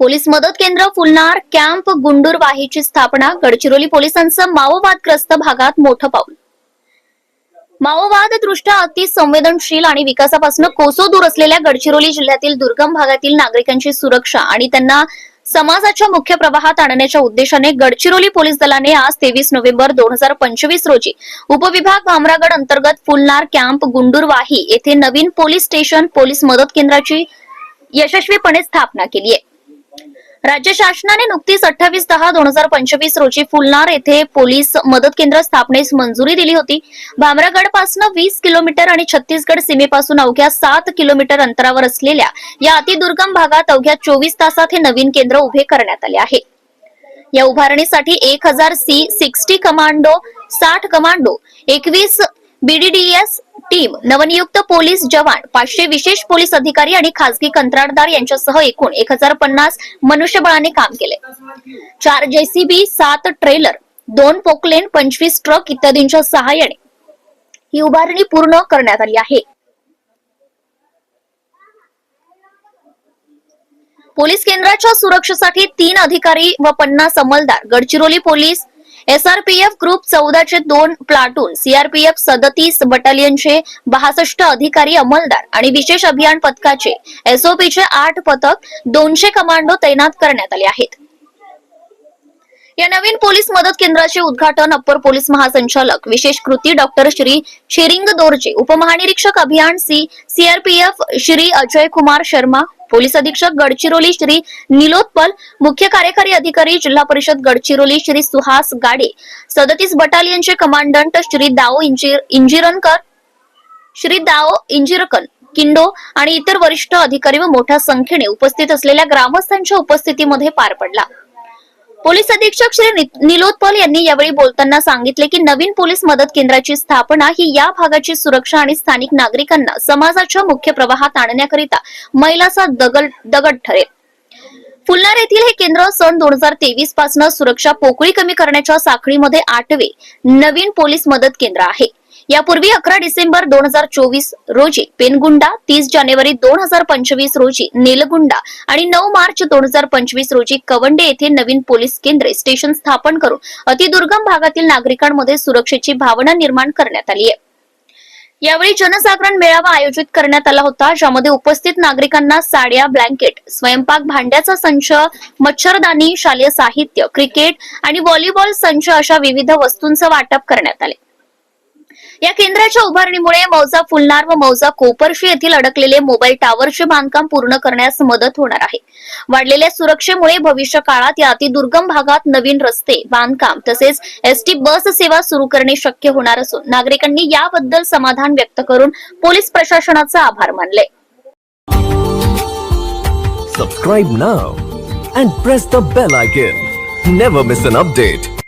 Police मदत केंद्र फुलनार camp गुंडूरवाहीची स्थापना गडचिरोली पोलिसांचं माओवादग्रस्त भागात मोठं पाऊल. माओवाद दृष्ट्या अति संवेदनशील आणि विकासापासून कोसो दूर असलेल्या गडचिरोली जिल्ह्यातील दुर्गम भागातील नागरिकांची सुरक्षा आणि त्यांना समाजाच्या मुख्य प्रवाहात आणण्याच्या उद्देशाने गडचिरोली पोलीस दलाने आज तेवीस नोव्हेंबर दोन हजार पंचवीस रोजी उपविभाग भामरागड अंतर्गत फुलनार कॅम्प गुंडूरवाही येथे नवीन पोलीस स्टेशन पोलीस मदत केंद्राची यशस्वीपणे स्थापना केली आहे. राज्य शासनाने नुकतीच अठ्ठावीस दहा दोन हजार पंचवीस रोजी फुलनार येथे पोलीस मदत केंद्र स्थापनेस मंजुरी दिली होती. भामरागडपासून वीस किलोमीटर आणि छत्तीसगड सीमेपासून अवघ्या सात किलोमीटर अंतरावर असलेल्या या अतिदुर्गम भागात अवघ्या चोवीस तासात हे नवीन केंद्र उभे करण्यात आले आहे. या उभारणीसाठी एक हजार सी सिक्स्टी कमांडो साठ कमांडो एकवीस बीडीडीएस टीम नवनियुक्त पोलीस जवान पाचशे विशेष पोलीस अधिकारी आणि खासगी कंत्राटदार यांच्यासह एकूण एक हजार पन्नास मनुष्यबळाने काम केले. चार जेसीबी सात ट्रेलर दोन पोकलेन पंचवीस ट्रक इत्यादींच्या सहाय्याने ही उभारणी पूर्ण करण्यात आली आहे. पोलीस केंद्राच्या सुरक्षेसाठी तीन अधिकारी व पन्नास अंमलदार गडचिरोली पोलीस एसआरपीएफ ग्रुप चौदाचे दोन प्लाटून सीआरपीएफ सदतीस बटालियनचे बासष्ट अधिकारी अंमलदार आणि विशेष अभियान पथकाचे एसओपीचे आठ पथक दोनशे कमांडो तैनात करण्यात आले आहेत. या नवीन पोलीस मदत केंद्राचे उद्घाटन अप्पर पोलीस महासंचालक विशेष कृती डॉक्टर श्री शेरिंग दोरजे उपमहानिरीक्षक अभियान C CRPF Shri Ajay Kumar Sharma police अधीक्षक गडचिरोली श्री निलोत्पल मुख्य कार्यकारी अधिकारी जिल्हा परिषद गडचिरोली श्री सुहास गाडे सदतीस बटालियनचे कमांडंट श्री दाओ इंजिर इंजिरनकर श्री दाओ इंजिरकन किंडो आणि इतर वरिष्ठ अधिकारी व मोठ्या संख्येने उपस्थित असलेल्या ग्रामस्थांच्या उपस्थितीमध्ये पार पडला. पोलीस अधीक्षक श्री निलोत्पल यांनी यावेळी बोलताना सांगितले की नवीन पोलीस मदत केंद्राची स्थापना ही या भागाची सुरक्षा आणि स्थानिक नागरिकांना समाजाच्या मुख्य प्रवाहात आणण्याकरिता मैलाचा दगड दगड ठरेल. फुलणार येथील हे केंद्र सन दोन हजार तेवीसपासून सुरक्षा पोकळी कमी करण्याच्या साखळीमध्ये आठवे नवीन पोलीस मदत केंद्र आहे. यापूर्वी अकरा डिसेंबर दोन हजार चोवीस रोजी पेनगुंडा तीस जानेवारी दोन हजार पंचवीस रोजी नेलगुंडा आणि नऊ मार्च दोन हजार पंचवीस रोजी कवंडे येथे नवीन पोलीस केंद्रे स्टेशन स्थापन करून अतिदुर्गम भागातील नागरिकांमध्ये सुरक्षेची भावना निर्माण करण्यात आली आहे. यावेळी जनजागरण मेळावा आयोजित करण्यात आला होता ज्यामध्ये उपस्थित नागरिकांना साड्या ब्लँकेट स्वयंपाक भांड्याचा संच मच्छरदानी शालेय साहित्य क्रिकेट आणि व्हॉलीबॉल संच अशा विविध वस्तूंचं वाटप करण्यात आले. या केंद्राच्या उभारणीमुळे मौजा फुलनार व मौजा कोपरशी येथील अडकलेले मोबाईल टॉवरचे बांधकाम पूर्ण करण्यास मदत होणार आहे वाढलेल्या सुरक्षेमुळे भविष्य काळात या अतिदुर्गम भागात नवीन रस्ते बांधकाम तसेच एसटी बस सेवा सुरू करणे शक्य होणार असून नागरिकांनी याबद्दल समाधान व्यक्त करून पोलीस प्रशासनाचे आभार मानले Subscribe now and press the bell icon. Never miss an update.